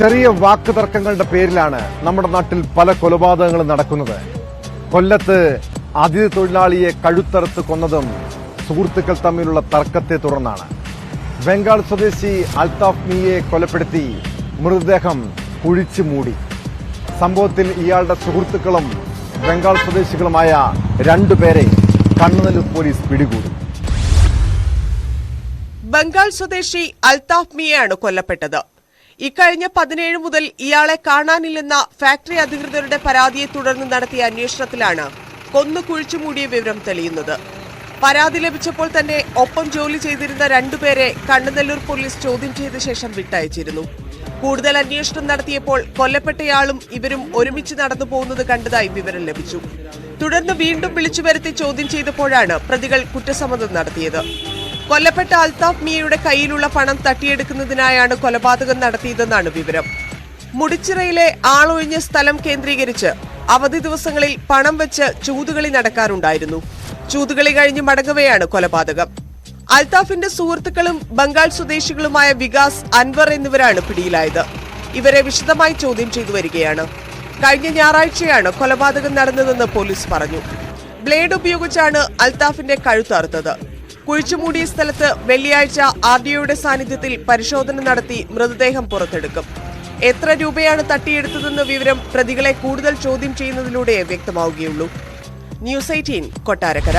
ചെറിയ വാക്ക് തർക്കങ്ങളുടെ പേരിലാണ് നമ്മുടെ നാട്ടിൽ പല കൊലപാതകങ്ങളും നടക്കുന്നത്. കൊല്ലത്ത് അതിഥി തൊഴിലാളിയെ കഴുത്തറുത്ത് കൊന്നതും സുഹൃത്തുക്കൾ തമ്മിലുള്ള തർക്കത്തെ തുടർന്നാണ്. ബംഗാൾ സ്വദേശി അൽതാഫ് മിയെ കൊലപ്പെടുത്തി മൃതദേഹം കുഴിച്ചു മൂടി. സംഭവത്തിൽ ഇയാളുടെ സുഹൃത്തുക്കളും ബംഗാൾ സ്വദേശികളുമായ രണ്ടുപേരെ കണ്ണുനല്ലൂർ പോലീസ് പിടികൂടി. ബംഗാൾ സ്വദേശി അൽതാഫ് മിയെയാണ് കൊല്ലപ്പെട്ടത്. ഇക്കഴിഞ്ഞ പതിനേഴ് മുതൽ ഇയാളെ കാണാനില്ലെന്ന ഫാക്ടറി അധികൃതരുടെ പരാതിയെ തുടർന്ന് നടത്തിയ അന്വേഷണത്തിലാണ് കൊന്നു കുഴിച്ചുമൂടിയ വിവരം തെളിയുന്നത്. പരാതി ലഭിച്ചപ്പോൾ തന്നെ ഒപ്പം ജോലി ചെയ്തിരുന്ന രണ്ടുപേരെ കണ്ണനല്ലൂർ പോലീസ് ചോദ്യം ചെയ്ത ശേഷം വിട്ടയച്ചിരുന്നു. കൂടുതൽ അന്വേഷണം നടത്തിയപ്പോൾ കൊല്ലപ്പെട്ടയാളും ഇവരും ഒരുമിച്ച് നടന്നു പോകുന്നത് കണ്ടതായി വിവരം ലഭിച്ചു. തുടർന്ന് വീണ്ടും വിളിച്ചു വരുത്തി ചോദ്യം ചെയ്തപ്പോഴാണ് പ്രതികൾ കുറ്റസമ്മതം നടത്തിയത്. കൊല്ലപ്പെട്ട അൽതാഫ് മിയയുടെ കയ്യിലുള്ള പണം തട്ടിയെടുക്കുന്നതിനായാണ് കൊലപാതകം നടത്തിയതെന്നാണ് വിവരം. മുടിച്ചിറയിലെ ആളൊഴിഞ്ഞ സ്ഥലം കേന്ദ്രീകരിച്ച് അവധി ദിവസങ്ങളിൽ പണം വെച്ച് ചൂതുകളി നടക്കാറുണ്ടായിരുന്നു. ചൂതുകളി കഴിഞ്ഞ് മടങ്ങവെയാണ് കൊലപാതകം. അൽതാഫിന്റെ സുഹൃത്തുക്കളും ബംഗാൾ സ്വദേശികളുമായ വികാസ് അൻവർ എന്നിവരാണ് പിടിയിലായത്. ഇവരെ വിശദമായി ചോദ്യം ചെയ്തു വരികയാണ്. കഴിഞ്ഞ ഞായറാഴ്ചയാണ് കൊലപാതകം നടന്നതെന്ന് പോലീസ് പറഞ്ഞു. ബ്ലേഡ് ഉപയോഗിച്ചാണ് അൽതാഫിന്റെ കഴുത്തറുത്തത് കുഴിച്ചുമൂടിയ സ്ഥലത്ത് വെള്ളിയാഴ്ച ആർ ഡിഒയുടെ സാന്നിധ്യത്തിൽ പരിശോധന നടത്തി മൃതദേഹം പുറത്തെടുക്കും. എത്ര രൂപയാണ് തട്ടിയെടുത്തതെന്ന വിവരം പ്രതികളെ കൂടുതൽ ചോദ്യം ചെയ്യുന്നതിലൂടെ വ്യക്തമാവുകയുള്ളൂ. News eighteen Kottarakkara.